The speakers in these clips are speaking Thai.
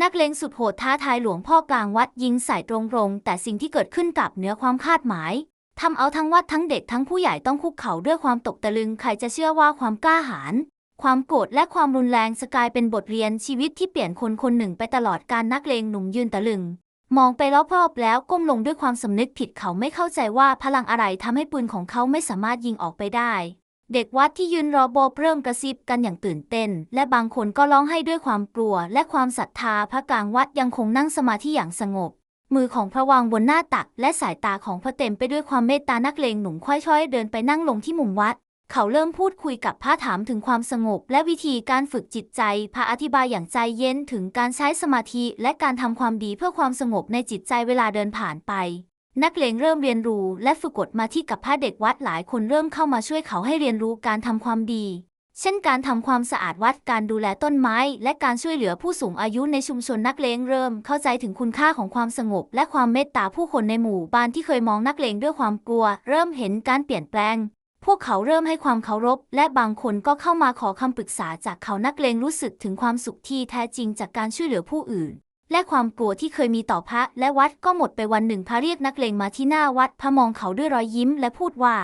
นักเลงสุดโหดท้าทายหลวงพ่อกลางวัดยิงใส่ตรงๆ แต่สิ่งที่เกิดขึ้นกลับเหนือความคาดหมายทำเอาทั้งวัดทั้งเด็กทั้งผู้ใหญ่ต้องคุกเข่าด้วยความตกตะลึงใครจะเชื่อว่าความกล้าหาญความโกรธและความรุนแรงจะกายเป็นบทเรียนชีวิตที่เปลี่ยนคนคนหนึ่งไปตลอดการนักเลงหนุ่มยืนตะลึง มองไปรอบๆแล้วก้มลงด้วยความสำนึกผิดเขาไม่เข้าใจว่าพลังอะไรทำให้ปืนของเขาไม่สามารถยิงออกไปได้ เด็กวัดที่ยืนรอโบเริ่มกระซิบกันอย่างตื่นเต้น และบางคนก็ร้องไห้ด้วยความกลัว และความศรัทธาพระกลางวัดยังคงนั่งสมาธิอย่างสงบ มือของพระวางบนหน้าตัก และสายตาของพระเต็มไปด้วยความเมตตานักเลงหนุ่มค่อยๆ เดินไปนั่งลงที่มุมวัด เขาเริ่มพูดคุยกับพระถามถึงความสงบ และวิธีการฝึกจิตใจ พระอธิบายอย่างใจเย็นถึงการใช้สมาธิ และการทำความดีเพื่อความสงบในจิตใจเวลาเดินผ่านไป นักเลงเริ่มเรียนรู้และฝึกกฎมาที่กับพระเด็กวัดหลายคนเริ่มเข้ามาช่วยเขาให้เรียนรู้การทำความดี เช่นการทำความสะอาดวัดการดูแลต้นไม้ และการช่วยเหลือผู้สูงอายุในชุมชนนักเลงเริ่มเข้าใจถึงคุณค่าของความสงบ และความเมตตาผู้คนในหมู่บ้านที่เคยมองนักเลงด้วยความกลัว เริ่มเห็นการเปลี่ยนแปลง พวกเขาเริ่มให้ความเคารพ และบางคนก็เข้ามาขอคำปรึกษาจากเขานักเลงรู้สึกถึงความสุขที่แท้จริงจากการช่วยเหลือผู้อื่น และความกลัวที่เคยมีต่อพระและวัดก็หมดไปวันหนึ่งพระเรียกนักเลงมาที่หน้าวัดพระมองเขาด้วยรอยยิ้มและพูดว่า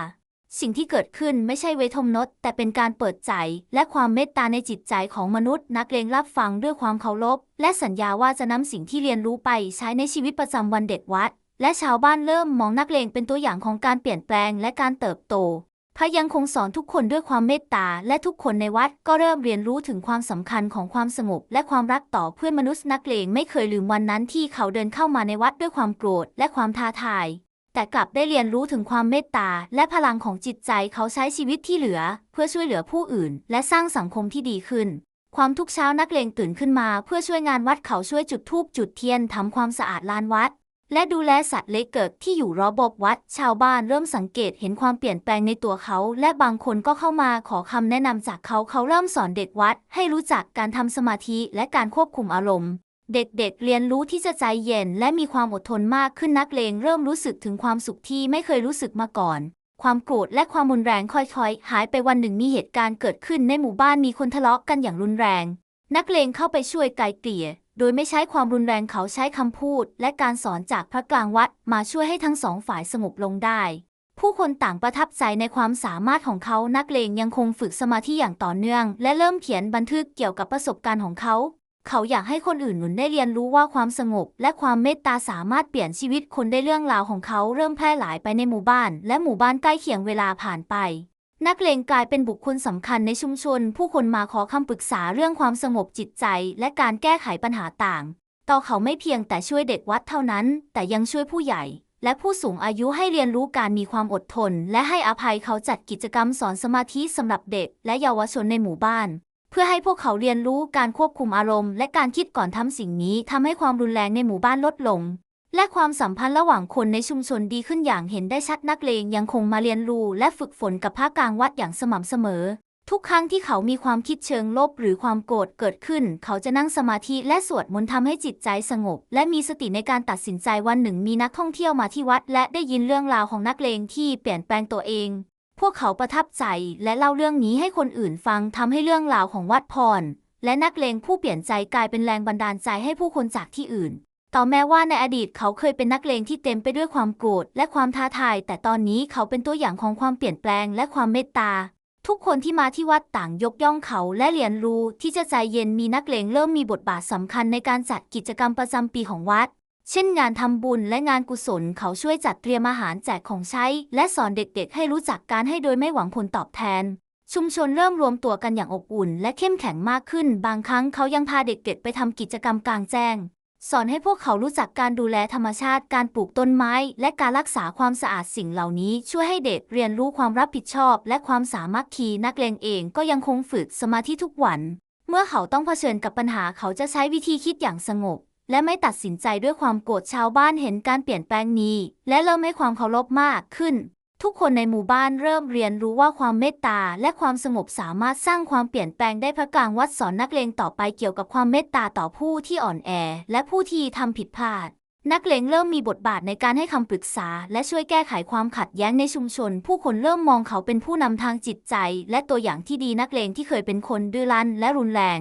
สิ่งที่เกิดขึ้นไม่ใช่เวทมนต์แต่เป็นการเปิดใจ และความเมตตาในจิตใจของมนุษย์ นักเลงรับฟังด้วยความเคารพ และสัญญาว่าจะนำสิ่งที่เรียนรู้ไปใช้ในชีวิตประจำวันเด็กวัด และชาวบ้านเริ่มมองนักเลงเป็นตัวอย่างของการเปลี่ยนแปลงและการเติบโต พระยังคงสอนทุกคนด้วยความเมตตา และทุกคนในวัดก็เริ่มเรียนรู้ถึงความสำคัญของความสงบและความรักต่อเพื่อนมนุษย์นักเลงไม่เคยลืมวันนั้นที่เขาเดินเข้ามาในวัดด้วยความโกรธและความท้าทาย แต่กลับได้เรียนรู้ถึงความเมตตา และพลังของจิตใจเขาใช้ชีวิตที่เหลือ เพื่อช่วยเหลือผู้อื่น และสร้างสังคมที่ดีขึ้น ความทุกเช้านักเลงตื่นขึ้นมา เพื่อช่วยงานวัดเขาช่วยจุดธูปจุดเทียนทำความสะอาดลานวัด และดูแลสัตว์เล็กเกิดที่อยู่รอบบวัด ชาวบ้านเริ่มสังเกตเห็นความเปลี่ยนแปลงในตัวเขา และบางคนก็เข้ามาขอคำแนะนำจากเขาเขาเริ่มสอนเด็กวัด ให้รู้จักการทำสมาธิและการควบคุมอารมณ์ เด็กๆเเรียนรู้ที่จะใจเย็น และมีความอดทนมากขึ้นนักเลงเริ่มรู้สึกถึงความสุขที่ไม่เคยรู้สึกมาก่อนความโกรธและความรุนแรงค่อยๆ หายไปวันหนึ่งมีเหตุการณ์เกิดขึ้นในหมู่บ้านมีคนทะเลาะกันอย่างรุนแรง นักเลงเข้าไปช่วยไกลเกลี่ย โดยไม่ใช้ความรุนแรงเขาใช้คำพูด และการสอนจากพระกลางวัดมาช่วยให้ทั้งสองฝ่ายสงบลงได้ ผู้คนต่างประทับใจในความสามารถของเขานักเลงยังคงฝึกสมาธิอย่างต่อเนื่อง และเริ่มเขียนบันทึกเกี่ยวกับประสบการณ์ของเขา เขาอยากให้คนอื่นหนุนได้เรียนรู้ว่าความสงบ และความเมตตาสามารถเปลี่ยนชีวิตคนได้เรื่องราวของเขาเริ่มแพร่หลายไปในหมู่บ้าน และหมู่บ้านใกล้เคียงเวลาผ่านไป นักเลงกลายเป็นบุคคลสำคัญในชุมชน ผู้คนมาขอคำปรึกษาเรื่องความสงบจิตใจ และการแก้ไขปัญหาต่างต่อเขาไม่เพียงแต่ช่วยเด็กวัดเท่านั้น แต่ยังช่วยผู้ใหญ่ และผู้สูงอายุให้เรียนรู้การมีความอดทน และให้อภัยเขาจัดกิจกรรมสอนสมาธิสำหรับเด็ก และเยาวชนในหมู่บ้าน เพื่อให้พวกเขาเรียนรู้การควบคุมอารมณ์ และการคิดก่อนทำสิ่งนี้ทำให้ความรุนแรงในหมู่บ้านลดลง และความสัมพันธ์ระหว่างคนในชุมชนดีขึ้นอย่างเห็นได้ชัดนักเลงยังคงมาเรียนรู้และฝึกฝนกับพระกลางวัดอย่างสม่ำเสมอ ทุกครั้งที่เขามีความคิดเชิงลบหรือความโกรธเกิดขึ้น เขาจะนั่งสมาธิและสวดมนต์ทำให้จิตใจสงบ และมีสติในการตัดสินใจวันหนึ่งมีนักท่องเที่ยวมาที่วัด และได้ยินเรื่องราวของนักเลงที่เปลี่ยนแปลงตัวเอง พวกเขาประทับใจและเล่าเรื่องนี้ให้คนอื่นฟังทำให้เรื่องราวของวัดพรและนักเลงผู้เปลี่ยนใจกลายเป็นแรงบันดาลใจให้ผู้คนจากที่อื่น ต่อแม้ว่าในอดีตเขาเคยเป็นนักเลงที่เต็มไปด้วยความโกรธและความท้าทาย แต่ตอนนี้เขาเป็นตัวอย่างของความเปลี่ยนแปลงและความเมตตา ทุกคนที่มาที่วัดต่างยกย่องเขาและเรียนรู้ที่จะใจเย็นมีนักเลงเริ่มมีบทบาทสำคัญในการจัดกิจกรรมประจำปีของวัด เช่นงานทำบุญและงานกุศลเขาช่วยจัดเตรียมอาหารแจกของใช้ และสอนเด็กๆ ให้รู้จักการให้โดยไม่หวังผลตอบแทนชุมชนเริ่มรวมตัวกันอย่างอบอุ่น และเข้มแข็งมากขึ้น บางครั้งเขายังพาเด็กๆ ไปทำกิจกรรมกลางแจ้ง สอนให้พวกเขารู้จักการดูแลธรรมชาติ การปลูกต้นไม้ และการรักษาความสะอาดสิ่งเหล่านี้ ช่วยให้เด็กเรียนรู้ความรับผิดชอบ และความสามัคคีนักเลงเองก็ยังคงฝึกสมาธิทุกวัน เมื่อเขาต้องเผชิญกับปัญหาเขาจะใช้วิธีคิดอย่างสงบ และไม่ตัดสินใจด้วยความโกรธชาวบ้านเห็นการเปลี่ยนแปลงนี้ และเริ่มให้ความเคารพมากขึ้น ทุกคนในหมู่บ้านเริ่มเรียนรู้ว่าความเมตตาและความสงบสามารถสร้างความเปลี่ยนแปลงได้พระกลางวัดสอนนักเลงต่อไปเกี่ยวกับความเมตตาต่อผู้ที่อ่อนแอ และผู้ที่ทำผิดพลาด นักเลงเริ่มมีบทบาทในการให้คำปรึกษา และช่วยแก้ไขความขัดแย้งในชุมชน ผู้คนเริ่มมองเขาเป็นผู้นำทางจิตใจ และตัวอย่างที่ดีนักเลงที่เคยเป็นคนดื้อรั้นและรุนแรง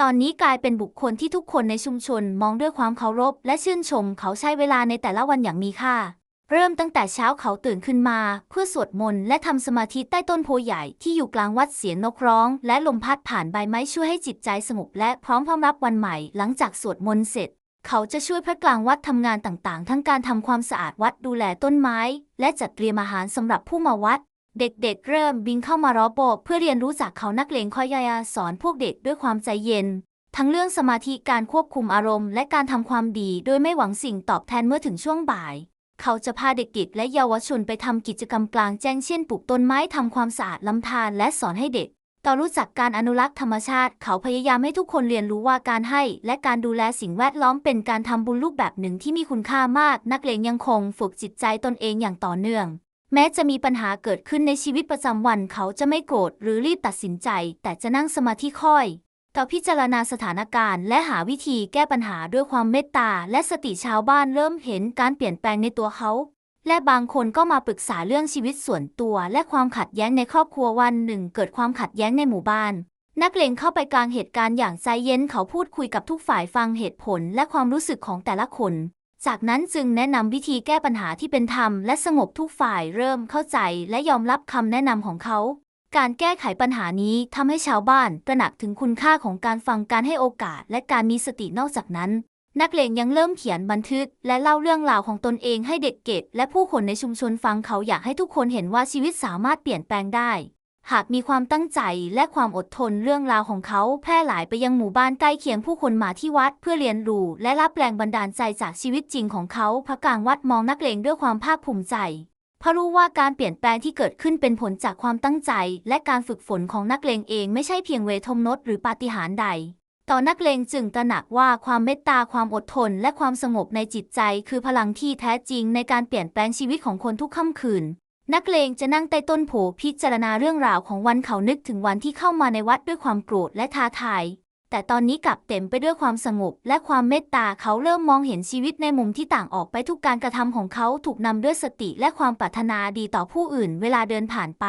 ตอนนี้กลายเป็นบุคคลที่ทุกคนในชุมชน มองด้วยความเคารพ และชื่นชม เขาใช้เวลาในแต่ละวันอย่างมีค่า เริ่มตั้งแต่เช้าเขาตื่นขึ้นมา เพื่อสวดมนต์และทำสมาธิใต้ต้นโพใหญ่ที่อยู่กลางวัดเสียงนกร้อง และลมพัดผ่านใบไม้ช่วยให้จิตใจสงบและพร้อมพร้อมรับวันใหม่ หลังจากสวดมนต์เสร็จ เขาจะช่วยพระกลางวัดทำงานต่างๆ ทั้งการทำความสะอาดวัดดูแลต้นไม้ และจัดเตรียมอาหารสำหรับผู้มาวัด เด็กๆ เริ่มบินเข้ามารอโบเพื่อเรียนรู้จากเขานักเลงคอยยาสอนพวกเด็กด้วยความใจเย็นทั้งเรื่องสมาธิการควบคุมอารมณ์ และการทำความดี โดยไม่หวังสิ่งตอบแทนเมื่อถึงช่วงบ่าย เขาจะพาเด็กๆและเยาวชนไปทำกิจกรรมกลางแจ้งเช่นปลูกต้นไม้ทำความสะอาดลำธารและสอนให้เด็กต่อรู้จักการอนุรักษ์ธรรมชาติ เขาพยายามให้ทุกคนเรียนรู้ว่าการให้ และการดูแลสิ่งแวดล้อมเป็นการทำบุญรูปแบบหนึ่งที่มีคุณค่ามาก นักเลงยังคงฝึกจิตใจตนเองอย่างต่อเนื่อง แม้จะมีปัญหาเกิดขึ้นในชีวิตประจำวัน เขาจะไม่โกรธหรือรีบตัดสินใจ แต่จะนั่งสมาธิค่อย ต่อพิจารณาสถานการณ์และหาวิธีแก้ปัญหาด้วยความเมตตาและสติชาวบ้านเริ่มเห็นการเปลี่ยนแปลงในตัวเขา และบางคนก็มาปรึกษาเรื่องชีวิตส่วนตัว และความขัดแย้งในครอบครัววันหนึ่ง เกิดความขัดแย้งในหมู่บ้าน นักเลงเข้าไปกลางเหตุการณ์อย่างใจเย็นเขาพูดคุยกับทุกฝ่ายฟังเหตุผลและความรู้สึกของแต่ละคน จากนั้นจึงแนะนำวิธีแก้ปัญหาที่เป็นธรรมและสงบทุกฝ่ายเริ่มเข้าใจและยอมรับคำแนะนำของเขา การแก้ไขปัญหานี้ทำให้ชาวบ้านตระหนักถึงคุณค่าของการฟังการให้โอกาสและการมีสตินอกจากนั้น นักเลงยังเริ่มเขียนบันทึก และเล่าเรื่องราวของตนเองให้เด็กเกตและผู้คนในชุมชนฟังเขาอยากให้ทุกคนเห็นว่าชีวิตสามารถเปลี่ยนแปลงได้ หากมีความตั้งใจและความอดทนเรื่องราวของเขาแพร่หลายไปยังหมู่บ้านใกล้เคียงผู้คนมาที่วัดเพื่อเรียนรู้และรับแรงบันดาลใจจากชีวิตจริงของเขาพระกลางวัดมองนักเลงด้วยความภาคภูมิใจ เพราะรู้ว่าการเปลี่ยนแปลงที่เกิดขึ้นเป็นผลจากความตั้งใจ และการฝึกฝนของนักเลงเองไม่ใช่เพียงเวทมนต์หรือปาฏิหาริย์ใด ต่อนักเลงจึงตระหนักว่าความเมตตาความอดทน และความสงบในจิตใจ คือพลังที่แท้จริงในการเปลี่ยนแปลงชีวิตของคนทุกค่ำคืน นักเลงจะนั่งใต้ต้นโผพิจารณาเรื่องราวของวันเขานึกถึงวันที่เข้ามาในวัดด้วยความโกรธและท้าทาย แต่ตอนนี้กลับเต็มไปด้วยความสงบและความเมตตาเขาเริ่มมองเห็นชีวิตในมุมที่ต่างออกไปทุกการกระทำของเขาถูกนำด้วยสติและความปรารถนาดีต่อผู้อื่นเวลาเดินผ่านไป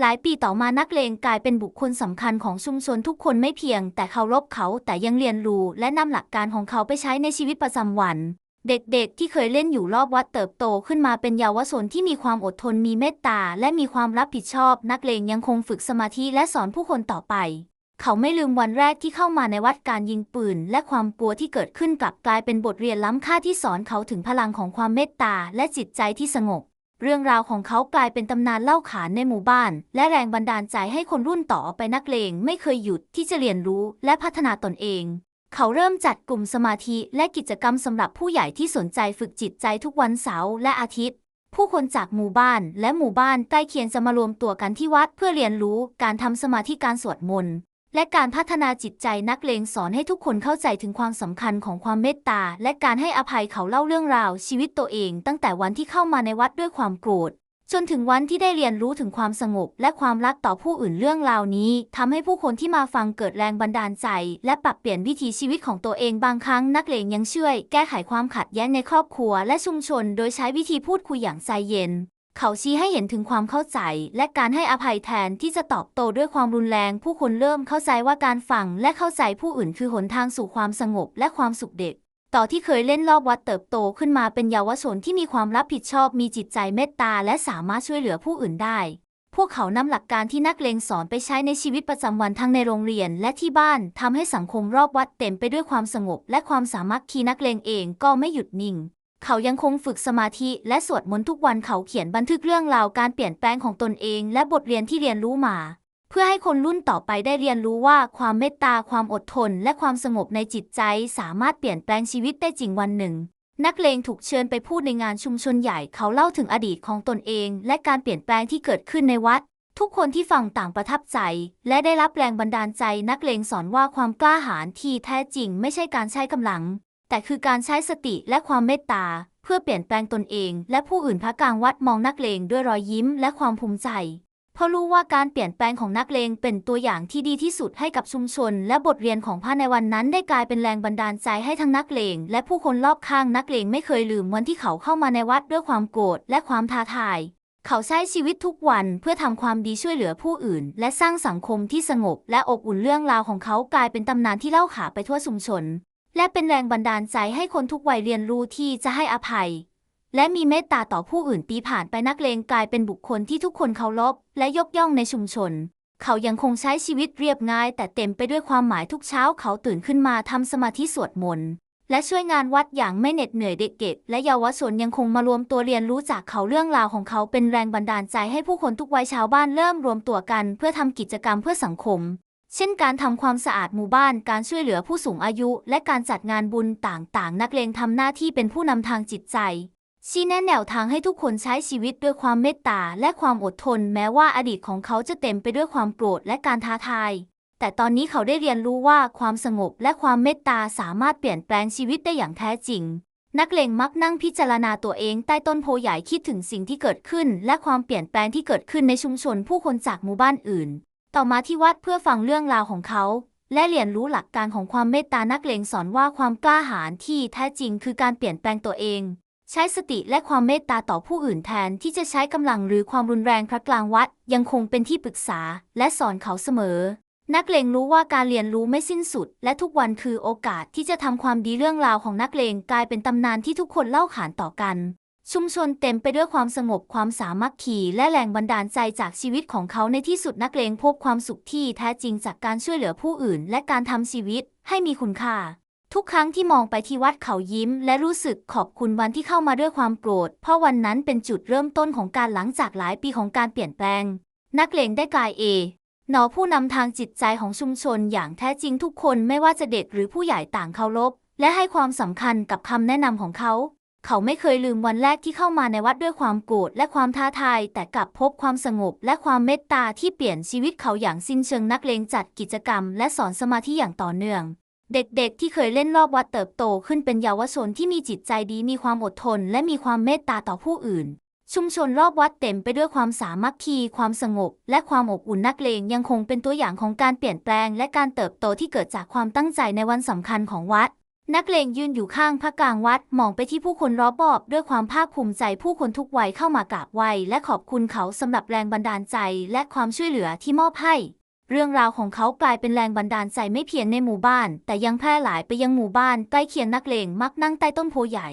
หลายปีต่อมานักเลงกลายเป็นบุคคลสำคัญของชุมชนทุกคนไม่เพียง แต่เคารพเขาแต่ยังเรียนรู้และนำหลักการของเขาไปใช้ในชีวิตประจำวันเด็กๆ ที่เคยเล่นอยู่รอบวัดเติบโตขึ้นมาเป็นเยาวชนที่มีความอดทนมีเมตตา และมีความรับผิดชอบ นักเลงยังคงฝึกสมาธิและสอนผู้คนต่อไป เขาไม่ลืมวันแรกที่เข้ามาในวัดการยิงปืน และความกลัวที่เกิดขึ้นกลับกลายเป็นบทเรียนล้ำค่าที่สอนเขาถึงพลังของความเมตตาและจิตใจที่สงบ เรื่องราวของเขากลายเป็นตำนานเล่าขานในหมู่บ้าน และแรงบันดาลใจให้คนรุ่นต่อไปนักเลงไม่เคยหยุดที่จะเรียนรู้และพัฒนาตนเอง เขาเริ่มจัดกลุ่มสมาธิและกิจกรรมสำหรับผู้ใหญ่ที่สนใจฝึกจิตใจทุกวันเสาร์และอาทิตย์ผู้คนจากหมู่บ้านและหมู่บ้านใกล้เคียงจะมารวมตัวกันที่วัดเพื่อเรียนรู้การทำสมาธิการสวดมนต์ และการพัฒนาจิตใจนักเลงสอนให้ทุกคนเข้าใจถึงความสำคัญของความเมตตา และการให้อภัยเขาเล่าเรื่องราวชีวิตตัวเอง ตั้งแต่วันที่เข้ามาในวัดด้วยความโกรธจนถึงวันที่ได้เรียนรู้ถึงความสงบ และความรักต่อผู้อื่นเรื่องราวนี้ทำให้ผู้คนที่มาฟังเกิดแรงบันดาลใจ และปรับเปลี่ยนวิถีชีวิตของตัวเองบางครั้งนักเลงยังช่วย แก้ไขความขัดแย้งในครอบครัว และชุมชน โดยใช้วิธีพูดคุยอย่างใจเย็น เขาชี้ให้เห็นถึงความเข้าใจ และการให้อภัยแทนที่จะตอบโต้ด้วยความรุนแรง ผู้คนเริ่มเข้าใจว่าการฟังและเข้าใจผู้อื่นคือหนทางสู่ความสงบและความสุขเด็ก ต่อที่เคยเล่นรอบวัดเติบโตขึ้นมาเป็นเยาวชนที่มีความรับผิดชอบ มีจิตใจเมตตา และสามารถช่วยเหลือผู้อื่นได้ พวกเขานำหลักการที่นักเลงสอนไปใช้ในชีวิตประจำวันทั้งในโรงเรียน และที่บ้านทำให้สังคมรอบวัดเต็มไปด้วยความสงบ และความสามัคคีนักเลงเองก็ไม่หยุดนิ่ง เขายังคงฝึกสมาธิและสวดมนต์ทุกวันเขาเขียนบันทึกเรื่องราวการเปลี่ยนแปลงของตนเอง และบทเรียนที่เรียนรู้มา เพื่อให้คนรุ่นต่อไปได้เรียนรู้ว่าความเมตตาความอดทน และความสงบในจิตใจสามารถเปลี่ยนแปลงชีวิตได้จริงวันหนึ่ง นักเลงถูกเชิญไปพูดในงานชุมชนใหญ่เขาเล่าถึงอดีตของตนเอง และการเปลี่ยนแปลงที่เกิดขึ้นในวัด ทุกคนที่ฟังต่างประทับใจ และได้รับแรงบันดาลใจนักเลงสอนว่าความกล้าหาญที่แท้จริงไม่ใช่การใช้กำลัง แต่คือการใช้สติและความเมตตา เพื่อเปลี่ยนแปลงตนเอง และผู้อื่นพระกลางวัดมองนักเลงด้วยรอยยิ้มและความภูมิใจ เพราะรู้ว่าการเปลี่ยนแปลงของนักเลงเป็นตัวอย่างที่ดีที่สุดให้กับชุมชน และบทเรียนของพระในวันนั้นได้กลายเป็นแรงบันดาลใจให้ทั้งนักเลงและผู้คนรอบข้างนักเลงไม่เคยลืมวันที่เขาเข้ามาในวัดด้วยความโกรธและความท้าทาย เขาใช้ชีวิตทุกวันเพื่อทำความดีช่วยเหลือผู้อื่น และสร้างสังคมที่สงบ และอบอุ่นเรื่องราวของเขากลายเป็นตำนานที่เล่าขานไปทั่วชุมชน และเป็นแรงบันดาลใจให้คนทุกวัยเรียนรู้ที่จะให้อภัย และมีเมตตาต่อผู้อื่นปีผ่านไปนักเลงกลายเป็นบุคคลที่ทุกคนเคารพและยกย่องในชุมชน เขายังคงใช้ชีวิตเรียบง่าย แต่เต็มไปด้วยความหมายทุกเช้าเขาตื่นขึ้นมาทำสมาธิสวดมนต์และช่วยงานวัดอย่างไม่เหน็ดเหนื่อยเด็กๆและเยาวชนยังคงมารวมตัวเรียนรู้จากเขาเรื่องราวของเขาเป็นแรงบันดาลใจให้ผู้คนทุกวัยชาวบ้านเริ่มรวมตัวกัน เพื่อทำกิจกรรมเพื่อสังคม เช่นการทำความสะอาดหมู่บ้าน การช่วยเหลือผู้สูงอายุ และการจัดงานบุญต่างๆ นักเลงทำหน้าที่เป็นผู้นำทางจิตใจ ชี้แนะแนวทางให้ทุกคนใช้ชีวิตด้วยความเมตตาและความอดทน แม้ว่าอดีตของเขาจะเต็มไปด้วยความโกรธและการท้าทาย แต่ตอนนี้เขาได้เรียนรู้ว่าความสงบและความเมตตาสามารถเปลี่ยนแปลงชีวิตได้อย่างแท้จริง นักเลงมักนั่งพิจารณาตัวเองใต้ต้นโพใหญ่คิดถึงสิ่งที่เกิดขึ้น และความเปลี่ยนแปลงที่เกิดขึ้นในชุมชนผู้คนจากหมู่บ้านอื่น ต่อมาที่วัดเพื่อฟังเรื่องราวของเขา และเรียนรู้หลักการของความเมตตานักเลงสอนว่าความกล้าหาญที่แท้จริงคือการเปลี่ยนแปลงตัวเอง ใช้สติและความเมตตาต่อผู้อื่นแทนที่จะใช้กำลังหรือความรุนแรงพระกลางวัด ยังคงเป็นที่ปรึกษาและสอนเขาเสมอ นักเลงรู้ว่าการเรียนรู้ไม่สิ้นสุด และทุกวันคือโอกาสที่จะทำความดีเรื่องราวของนักเลงกลายเป็นตำนานที่ทุกคนเล่าขานต่อกัน ชุมชนเต็มไปด้วยความสงบความสามัคคีและแรงบันดาลใจจากชีวิตของเขาในที่สุดนักเลงพบความสุขที่แท้จริงจากการช่วยเหลือผู้อื่น และการทำชีวิตให้มีคุณค่า ทุกครั้งที่มองไปที่วัดเขายิ้ม และรู้สึกขอบคุณวันที่เข้ามาด้วยความโกรธ เพราะวันนั้นเป็นจุดเริ่มต้นของการหลังจากหลายปีของการเปลี่ยนแปลง นักเลงได้กลายเอหนอผู้นำทางจิตใจของชุมชนอย่างแท้จริงทุกคนไม่ว่าจะเด็กหรือผู้ใหญ่ต่างเคารพและให้ความสำคัญกับคำแนะนำของเขา เขาไม่เคยลืมวันแรกที่เข้ามาในวัดด้วยความโกรธและความท้าทาย แต่กลับพบความสงบและความเมตตาที่เปลี่ยนชีวิตเขาอย่างสิ้นเชิงนักเลงจัดกิจกรรม และสอนสมาธิอย่างต่อเนื่อง เด็กๆ ที่เคยเล่นรอบวัดเติบโตขึ้นเป็นเยาวชนที่มีจิตใจดีมีความอดทน และมีความเมตตาต่อผู้อื่น ชุมชนรอบวัดเต็มไปด้วยความสามัคคี ความสงบ และความอบอุ่นนักเลงยังคงเป็นตัวอย่างของการเปลี่ยนแปลง และการเติบโตที่เกิดจากความตั้งใจในวันสำคัญของวัด นักเลงยืนอยู่ข้างพระกลางวัดมองไปที่ผู้คนรอบอบ ด้วยความภาคภูมิใจผู้คนทุกวัยเข้ามากราบไหว้และขอบคุณเขาสำหรับแรงบันดาลใจและความช่วยเหลือที่มอบให้ เรื่องราวของเขากลายเป็นแรงบันดาลใจไม่เพียงในหมู่บ้าน แต่ยังแพร่หลายไปยังหมู่บ้านใกล้เคียงนักเลงมักนั่งใต้ต้นโพใหญ่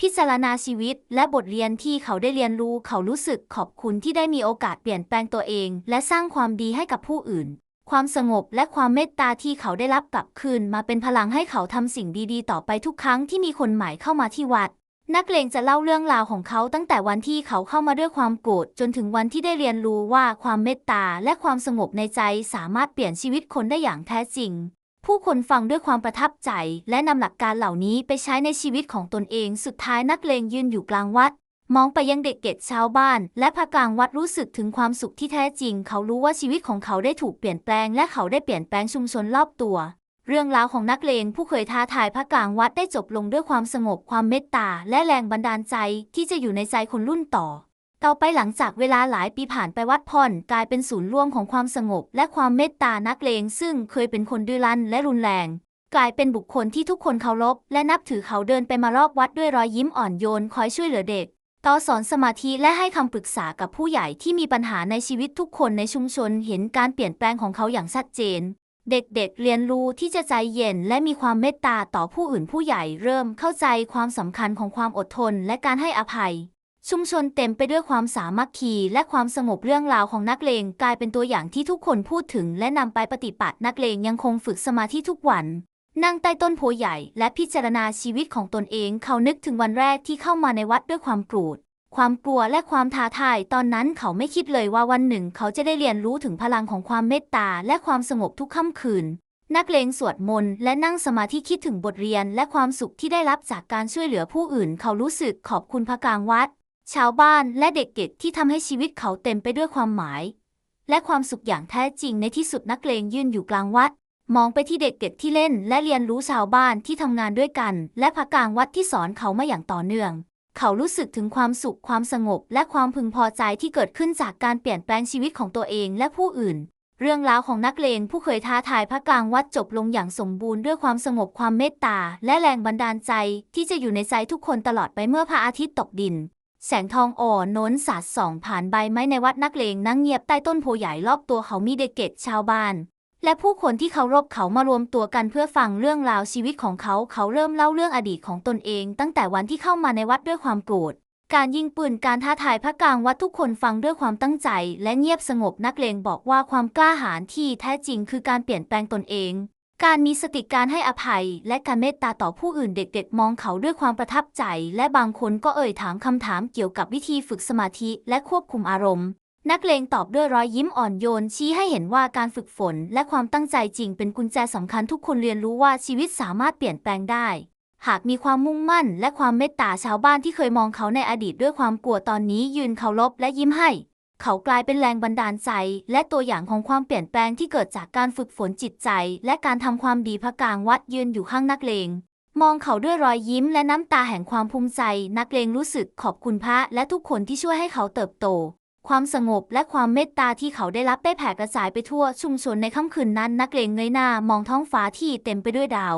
พิจารณาชีวิตและบทเรียนที่เขาได้เรียนรู้เขารู้สึกขอบคุณที่ได้มีโอกาสเปลี่ยนแปลงตัวเอง และสร้างความดีให้กับผู้อื่น ความสงบและความเมตตาที่เขาได้รับกลับคืนมาเป็นพลังให้เขาทำสิ่งดีๆ ต่อไปทุกครั้งที่มีคนใหม่เข้ามาที่วัด นักเลงจะเล่าเรื่องราวของเขาตั้งแต่วันที่เขาเข้ามาด้วยความโกรธจนถึงวันที่ได้เรียนรู้ว่าความเมตตาและความสงบในใจสามารถเปลี่ยนชีวิตคนได้อย่างแท้จริง ผู้คนฟังด้วยความประทับใจ และนำหลักการเหล่านี้ไปใช้ในชีวิตของตนเอง สุดท้ายนักเลงยืนอยู่กลางวัด มองไปยังเด็กเกตชาวบ้าน และพระกลางวัดรู้สึกถึงความสุขที่แท้จริง เขารู้ว่าชีวิตของเขาได้ถูกเปลี่ยนแปลง และเขาได้เปลี่ยนแปลงชุมชนรอบตัว เรื่องราวของนักเลงผู้เคยท้าทายพระกลางวัดได้จบลงด้วยความสงบความเมตตา และแรงบันดาลใจที่จะอยู่ในใจคนรุ่นต่อต่อไปหลังจากเวลาหลายปีผ่านไปวัดพ่อนกลายเป็นศูนย์รวมของความสงบ และความเมตตานักเลง ซึ่งเคยเป็นคนดื้อรั้นและรุนแรง กลายเป็นบุคคลที่ทุกคนเคารพและนับถือเขาเดินไปมารอบวัดด้วยรอยยิ้มอ่อนโยนคอยช่วยเหลือเด็ก ต่อสอนสมาธิและให้คำปรึกษากับผู้ใหญ่ที่มีปัญหาในชีวิตทุกคนในชุมชนเห็นการเปลี่ยนแปลงของเขาอย่างชัดเจน เด็กๆเเรียนรู้ที่จะใจเย็นและมีความเมตตาต่อผู้อื่นผู้ใหญ่เริ่มเข้าใจความสำคัญของความอดทนและการให้อภัย ชุมชนเต็มไปด้วยความสามัคคีและความสงบเรื่องราวของนักเลงกลายเป็นตัวอย่างที่ทุกคนพูดถึง และนำไปปฏิบัตินักเลงยังคงฝึกสมาธิทุกวัน นั่งใต้ต้นโพใหญ่และพิจารณาชีวิตของตนเองเขานึกถึงวันแรกที่เข้ามาในวัดด้วยความโกรธความกลัวและความท้าทาย ตอนนั้นเขาไม่คิดเลยว่าวันหนึ่งเขาจะได้เรียนรู้ถึงพลังของความเมตตาและความสงบทุกค่ำคืน นักเลงสวดมนต์และนั่งสมาธิคิดถึงบทเรียนและความสุขที่ได้รับจากการช่วยเหลือผู้อื่น เขารู้สึกขอบคุณพระกลางวัด ชาวบ้านและเด็กเก็ดที่ทำให้ชีวิตเขาเต็มไปด้วยความหมาย และความสุขอย่างแท้จริงในที่สุดนักเลงยืนอยู่กลางวัด มองไปที่เด็กเก็ดที่เล่น และเรียนรู้ชาวบ้านที่ทำงานด้วยกัน และพระกลางวัดที่สอนเขามาอย่างต่อเนื่อง เขารู้สึกถึงความสุขความสงบ และความพึงพอใจที่เกิดขึ้นจากการเปลี่ยนแปลงชีวิตของตัวเองและผู้อื่น เรื่องราวของนักเลงผู้เคยท้าทายพระกลางวัดจบลงอย่างสมบูรณ์ด้วยความสงบความเมตตา และแรงบันดาลใจ ที่จะอยู่ในใจทุกคนตลอดไปเมื่อพระอาทิตย์ตกดินแสงทองอ่อนน้นสาดส่องผ่านใบไม้ในวัดนักเลงนั่งเงียบใต้ต้นโพใหญ่รอบตัวเขามีเด็กเกตชาวบ้าน และผู้คนที่เคารพเขามารวมตัวกันเพื่อฟังเรื่องราวชีวิตของเขา เขาเริ่มเล่าเรื่องอดีตของตนเอง ตั้งแต่วันที่เข้ามาในวัดด้วยความโกรธ การยิงปืน การท้าทายพระกลางวัดทุกคนฟังด้วยความตั้งใจ และเงียบสงบนักเลงบอกว่าความกล้าหาญที่แท้จริงคือการเปลี่ยนแปลงตนเอง การมีสติการให้อภัย และการเมตตาต่อผู้อื่นเด็กๆ มองเขาด้วยความประทับใจ และบางคนก็เอ่ยถามคำถามเกี่ยวกับวิธีฝึกสมาธิและควบคุมอารมณ์ นักเลงตอบด้วยรอยยิ้มอ่อนโยน ชี้ให้เห็นว่าการฝึกฝน และความตั้งใจจริงเป็นกุญแจสำคัญทุกคนเรียนรู้ว่าชีวิตสามารถเปลี่ยนแปลงได้ หากมีความมุ่งมั่น และความเมตตาชาวบ้านที่เคยมองเขาในอดีตด้วยความกลัวตอนนี้ยืนเคารพและยิ้มให้ เขากลายเป็นแรงบันดาลใจ และตัวอย่างของความเปลี่ยนแปลงที่เกิดจากการฝึกฝนจิตใจ และการทำความดีพระกลางวัดยืนอยู่ข้างนักเลงมองเขาด้วยรอยยิ้มและน้ำตาแห่งความภูมิใจ นักเลงรู้สึกขอบคุณพระและทุกคนที่ช่วยให้เขาเติบโต ความสงบและความเมตตาที่เขาได้รับได้แผ่กระจายไปทั่วชุมชนในค่ำคืนนั้น นักเลงเงยหน้ามองท้องฟ้าที่เต็มไปด้วยดาว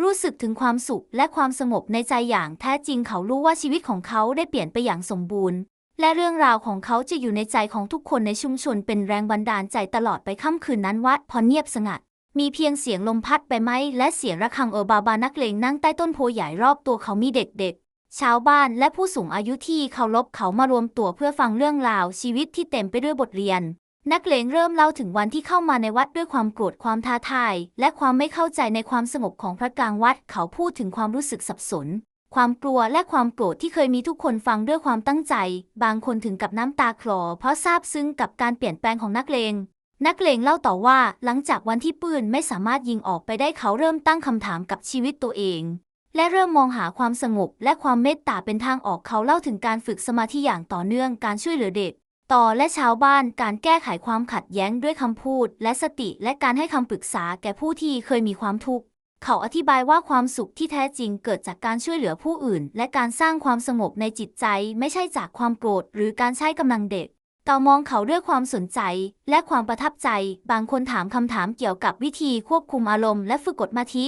รู้สึกถึงความสุขและความสงบในใจอย่างแท้จริงเขารู้ว่าชีวิตของเขาได้เปลี่ยนไปอย่างสมบูรณ์ และเรื่องราวของเขาจะอยู่ในใจของทุกคนในชุมชนเป็นแรงบันดาลใจตลอดไปค่ำคืนนั้นวัดพอเงียบสงัดมีเพียงเสียงลมพัดใบไม้และเสียงระฆังเออบาบานักเลงนั่งใต้ต้นโพใหญ่รอบตัวเขามีเด็กๆ ชาวบ้านและผู้สูงอายุที่เคารพเขามารวมตัวเพื่อฟังเรื่องราวชีวิตที่เต็มไปด้วยบทเรียน นักเลงเริ่มเล่าถึงวันที่เข้ามาในวัดด้วยความโกรธความท้าทาย และความไม่เข้าใจในความสงบของพระกลางวัด เขาพูดถึงความรู้สึกสับสน ความกลัวและความโกรธที่เคยมีทุกคนฟังด้วยความตั้งใจ บางคนถึงกับน้ำตาคลอ เพราะซาบซึ้งกับการเปลี่ยนแปลงของนักเลงนักเลงเล่าต่อว่าหลังจากวันที่ปืนไม่สามารถยิงออกไปได้เขาเริ่มตั้งคำถามกับชีวิตตัวเอง และเริ่มมองหาความสงบและความเมตตาเป็นทางออกเขาเล่าถึงการฝึกสมาธิอย่างต่อเนื่องการช่วยเหลือเด็ก ต่อและชาวบ้านการแก้ไขความขัดแย้งด้วยคำพูด และสติและการให้คำปรึกษาแก่ผู้ที่เคยมีความทุกข์เขาอธิบายว่าความสุขที่แท้จริงเกิดจากการช่วยเหลือผู้อื่น และการสร้างความสงบในจิตใจไม่ใช่จากความโกรธหรือการใช้กำลังเด็กต่อมองเขาด้วยความสนใจและความประทับใจ บางคนถามคำถามเกี่ยวกับวิธีควบคุมอารมณ์และฝึกกฎมาธิ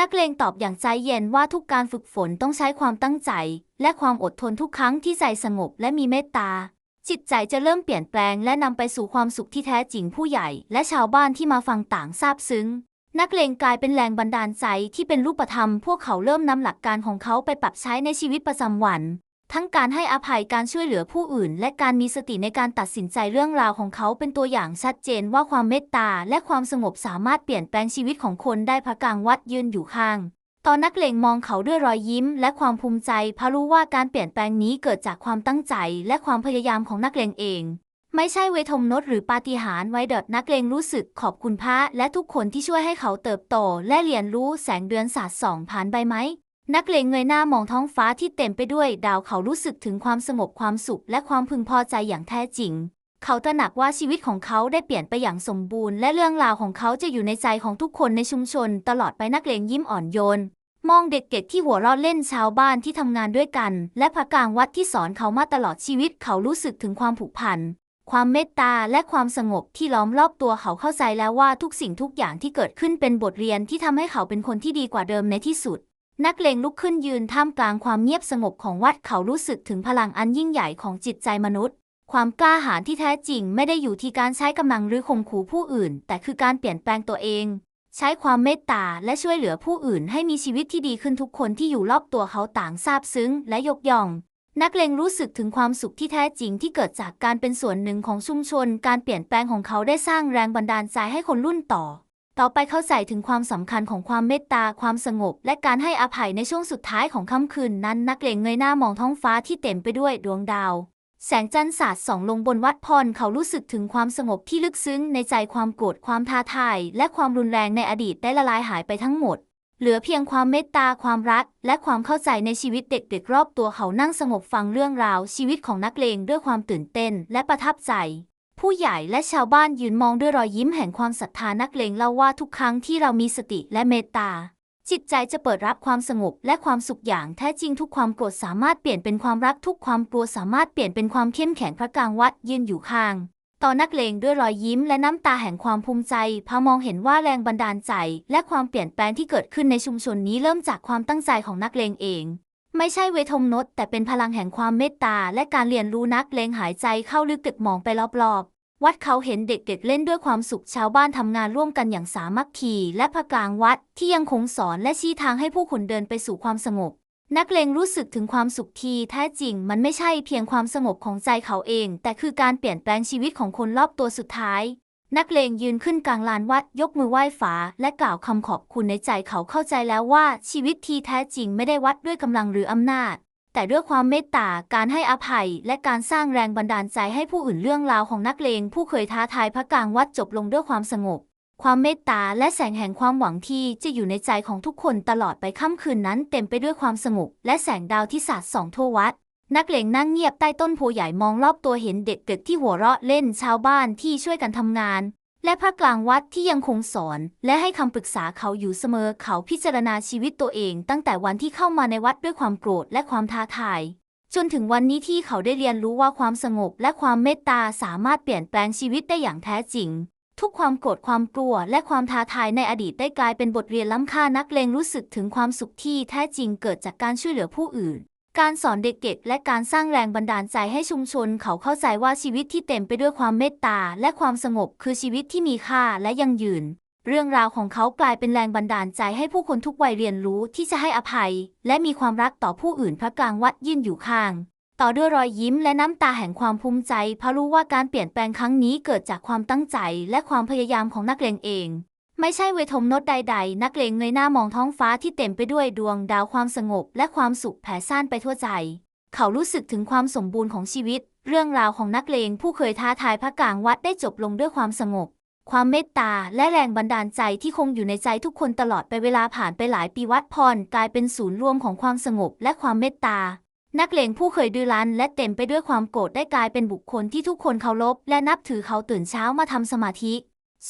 นักเลงตอบอย่างใจเย็นว่าทุกการฝึกฝนต้องใช้ความตั้งใจ และความอดทนทุกครั้งที่ใจสงบและมีเมตตา จิตใจจะเริ่มเปลี่ยนแปลงและนำไปสู่ความสุขที่แท้จริงผู้ใหญ่และชาวบ้านที่มาฟังต่างซาบซึ้ง นักเลงกลายเป็นแรงบันดาลใจที่เป็นรูปธรรม พวกเขาเริ่มนำหลักการของเขาไปปรับใช้ในชีวิตประจำวัน ทั้งการให้อภัยการช่วยเหลือผู้อื่น และการมีสติในการตัดสินใจเรื่องราวของเขาเป็นตัวอย่างชัดเจนว่าความเมตตาและความสงบสามารถเปลี่ยนแปลงชีวิตของคนได้พระกลางวัดยืนอยู่ข้างตอนนักเลงมองเขาด้วยรอยยิ้ม และความภูมิใจเพราะรู้ว่าการเปลี่ยนแปลงนี้เกิดจากความตั้งใจ และความพยายามของนักเลงเอง ไม่ใช่เวทมนตหรือปาฏิหาริย์ไว้เดิดนักเลงรู้สึกขอบคุณพระและทุกคนที่ช่วยให้เขาเติบโต และเรียนรู้แสงเดือนสาดส่องผ่านใบไม้ นักเลงเงยหน้ามองท้องฟ้าที่เต็มไปด้วยดาวเขารู้สึกถึงความสงบความสุขและความพึงพอใจอย่างแท้จริง เขาตระหนักว่าชีวิตของเขาได้เปลี่ยนไปอย่างสมบูรณ์ และเรื่องราวของเขาจะอยู่ในใจของทุกคนในชุมชน ตลอดไปนักเลงยิ้มอ่อนโยน มองเด็กๆที่หัวเราะเล่นชาวบ้านที่ทำงานด้วยกัน และพระกลางวัดที่สอนเขามาตลอดชีวิต เขารู้สึกถึงความผูกพันความเมตตาและความสงบที่ล้อมรอบตัวเขาเข้าใจแล้วว่าทุกสิ่งทุกอย่างที่เกิดขึ้นเป็นบทเรียนที่ทำให้เขาเป็นคนที่ดีกว่าเดิมในที่สุด นักเลงลุกขึ้นยืนท่ามกลางความเงียบสงบของวัดเขารู้สึกถึงพลังอันยิ่งใหญ่ของจิตใจมนุษย์ ความกล้าหาญที่แท้จริงไม่ได้อยู่ที่การใช้กำลังหรือข่มขู่ผู้อื่น แต่คือการเปลี่ยนแปลงตัวเอง ใช้ความเมตตาและช่วยเหลือผู้อื่นให้มีชีวิตที่ดีขึ้นทุกคนที่อยู่รอบตัวเขาต่างซาบซึ้งและยกย่อง นักเลงรู้สึกถึงความสุขที่แท้จริงที่เกิดจากการเป็นส่วนหนึ่งของชุมชน การเปลี่ยนแปลงของเขาได้สร้างแรงบันดาลใจให้คนรุ่นต่อ ต่อไปเข้าใจถึงความสำคัญของความเมตตาความสงบ และการให้อภัยในช่วงสุดท้ายของค่ำคืนนั้น นักเลงเงยหน้ามองท้องฟ้าที่เต็มไปด้วยดวงดาว แสงจันทร์สาดส่องลงบนวัดพรเขารู้สึกถึงความสงบที่ลึกซึ้งในใจความโกรธความท้าทาย และความรุนแรงในอดีตได้ละลายหายไปทั้งหมด เหลือเพียงความเมตตาความรัก และความเข้าใจในชีวิตเด็กๆรอบตัวเขานั่งสงบฟังเรื่องราวชีวิตของนักเลงด้วยความตื่นเต้น และประทับใจ ผู้ใหญ่และชาวบ้านยืนมองด้วยรอยยิ้มแห่งความศรัทธานักเลงเล่าว่าทุกครั้งที่เรามีสติและเมตตา จิตใจจะเปิดรับความสงบและความสุขอย่างแท้จริงทุกความโกรธสามารถเปลี่ยนเป็นความรักทุกความกลัวสามารถเปลี่ยนเป็นความเข้มแข็งพระกลางวัดยืนอยู่ข้าง ต่อนักเลงด้วยรอยยิ้มและน้ำตาแห่งความภูมิใจพามองเห็นว่าแรงบันดาลใจ และความเปลี่ยนแปลงที่เกิดขึ้นในชุมชนนี้เริ่มจากความตั้งใจของนักเลงเอง ไม่ใช่เวทมนต์แต่เป็นพลังแห่งความเมตตา และการเรียนรู้นักเลงหายใจเข้าลึกตึกมองไปรอบๆ วัดเขาเห็นเด็กๆเล่นด้วยความสุขชาวบ้านทำงานร่วมกันอย่างสามัคคี และพระกลางวัดที่ยังคงสอนและชี้ทางให้ผู้คนเดินไปสู่ความสงบ นักเลงรู้สึกถึงความสุขที่แท้จริง มันไม่ใช่เพียงความสงบของใจเขาเอง แต่คือการเปลี่ยนแปลงชีวิตของคนรอบตัวสุดท้าย นักเลงยืนขึ้นกลางลานวัดยกมือไหว้ฟ้าและกล่าวคำขอบคุณในใจเขาเข้าใจแล้วว่าชีวิตที่แท้จริงไม่ได้วัดด้วยกำลังหรืออำนาจ แต่ด้วยความเมตตาการให้อภัย และการสร้างแรงบันดาลใจให้ผู้อื่นเรื่องราวของนักเลง ผู้เคยท้าทายพระกลางวัดจบลงด้วยความสงบ ความเมตตาและแสงแห่งความหวังที่จะอยู่ในใจของทุกคนตลอดไปค่ำคืนนั้นเต็มไปด้วยความสงบและแสงดาวที่สาดส่องทั่ววัด นักเลงนั่งเงียบใต้ต้นโพใหญ่มองรอบตัวเห็นเด็กๆที่หัวเราะเล่นชาวบ้านที่ช่วยกันทำงาน และพระกลางวัดที่ยังคงสอน และให้คำปรึกษาเขาอยู่เสมอเขาพิจารณาชีวิตตัวเอง ตั้งแต่วันที่เข้ามาในวัดด้วยความโกรธและความท้าทาย จนถึงวันนี้ที่เขาได้เรียนรู้ว่าความสงบและความเมตตาสามารถเปลี่ยนแปลงชีวิตได้อย่างแท้จริง ทุกความโกรธความกลัว และความท้าทายในอดีตได้กลายเป็นบทเรียนล้ำค่านักเลงรู้สึกถึงความสุขที่แท้จริงเกิดจากการช่วยเหลือผู้อื่น การสอนเด็กๆและการสร้างแรงบันดาลใจให้ชุมชนเขาเข้าใจว่าชีวิตที่เต็มไปด้วยความเมตตาและความสงบคือชีวิตที่มีค่าและยั่งยืน เรื่องราวของเขากลายเป็นแรงบันดาลใจให้ผู้คนทุกวัยเรียนรู้ที่จะให้อภัย และมีความรักต่อผู้อื่นพระกลางวัดยืนอยู่ข้าง ต่อด้วยรอยยิ้มและน้ำตาแห่งความภูมิใจเพราะรู้ว่าการเปลี่ยนแปลงครั้งนี้เกิดจากความตั้งใจและความพยายามของนักเลงเอง ไม่ใช่เวทมนต์ใด ๆ นักเลงเงยหน้ามองท้องฟ้าที่เต็มไปด้วยดวงดาวความสงบ และความสุขแผ่ซ่านไปทั่วใจ เขารู้สึกถึงความสมบูรณ์ของชีวิต เรื่องราวของนักเลงผู้เคยท้าทายพระกลางวัดได้จบลงด้วยความสงบ ความเมตตาและแรงบันดาลใจที่คงอยู่ในใจทุกคนตลอดไปเวลาผ่านไปหลายปีวัดพรกลายเป็นศูนย์รวมของความสงบและความเมตตานักเลงผู้เคยดื้อรั้นและเต็มไปด้วยความโกรธได้กลายเป็นบุคคลที่ทุกคนเคารพและนับถือเขาตื่นเช้ามาทำสมาธิ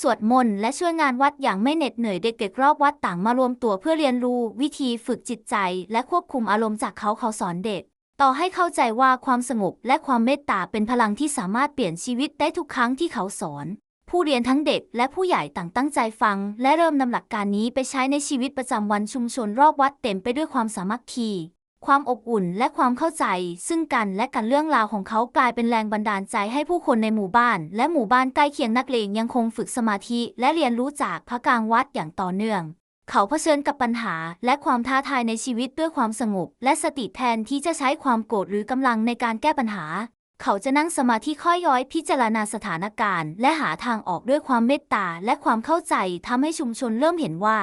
สวดมนต์และช่วยงานวัดอย่างไม่เหน็ดเหนื่อยเด็กๆรอบวัดต่างมารวมตัวเพื่อเรียนรู้วิธีฝึกจิตใจ และควบคุมอารมณ์จากเขาเขาสอนเด็ก ต่อให้เข้าใจว่าความสงบและความเมตตาเป็นพลังที่สามารถเปลี่ยนชีวิตได้ทุกครั้งที่เขาสอน ผู้เรียนทั้งเด็กและผู้ใหญ่ต่างตั้งใจฟัง และเริ่มนำหลักการนี้ไปใช้ในชีวิตประจำวันชุมชนรอบวัดเต็มไปด้วยความสามัคคี ความอบอุ่นและความเข้าใจ ซึ่งกันและกันเรื่องราวของเขากลายเป็นแรงบันดาลใจให้ผู้คนในหมู่บ้าน และหมู่บ้านใกล้เคียงนักเลงยังคงฝึกสมาธิและเรียนรู้จากพระกลางวัดอย่างต่อเนื่อง เขาเผชิญกับปัญหาและความท้าทายในชีวิตด้วยความสงบ และสติแทนที่จะใช้ความโกรธหรือกำลังในการแก้ปัญหา เขาจะนั่งสมาธิค่อยย้อยพิจารณาสถานการณ์ และหาทางออกด้วยความเมตตาและความเข้าใจทำให้ชุมชนเริ่มเห็นว่า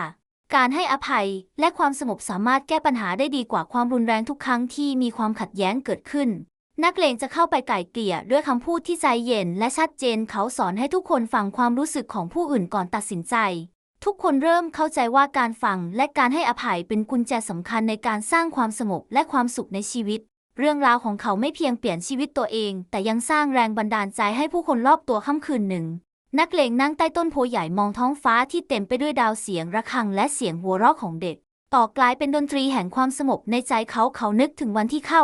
การให้อภัยและความสงบสามารถแก้ปัญหาได้ดีกว่าความรุนแรงทุกครั้งที่มีความขัดแย้งเกิดขึ้น นักเลงจะเข้าไปไก่เกลี่ยด้วยคำพูดที่ใจเย็นและชัดเจนเขาสอนให้ทุกคนฟังความรู้สึกของผู้อื่นก่อนตัดสินใจ ทุกคนเริ่มเข้าใจว่าการฟังและการให้อภัยเป็นกุญแจสำคัญในการสร้างความสงบและความสุขในชีวิต เรื่องราวของเขาไม่เพียงเปลี่ยนชีวิตตัวเอง แต่ยังสร้างแรงบันดาลใจให้ผู้คนรอบตัวค่ำคืนหนึ่ง นักเลงนั่งใต้ต้นโพใหญ่มองท้องฟ้าที่เต็มไปด้วยดาวเสียงระฆังและเสียงหัวเราะของเด็ก ต่อกลายเป็นดนตรีแห่งความสงบในใจเขาเขานึกถึงวันที่เข้า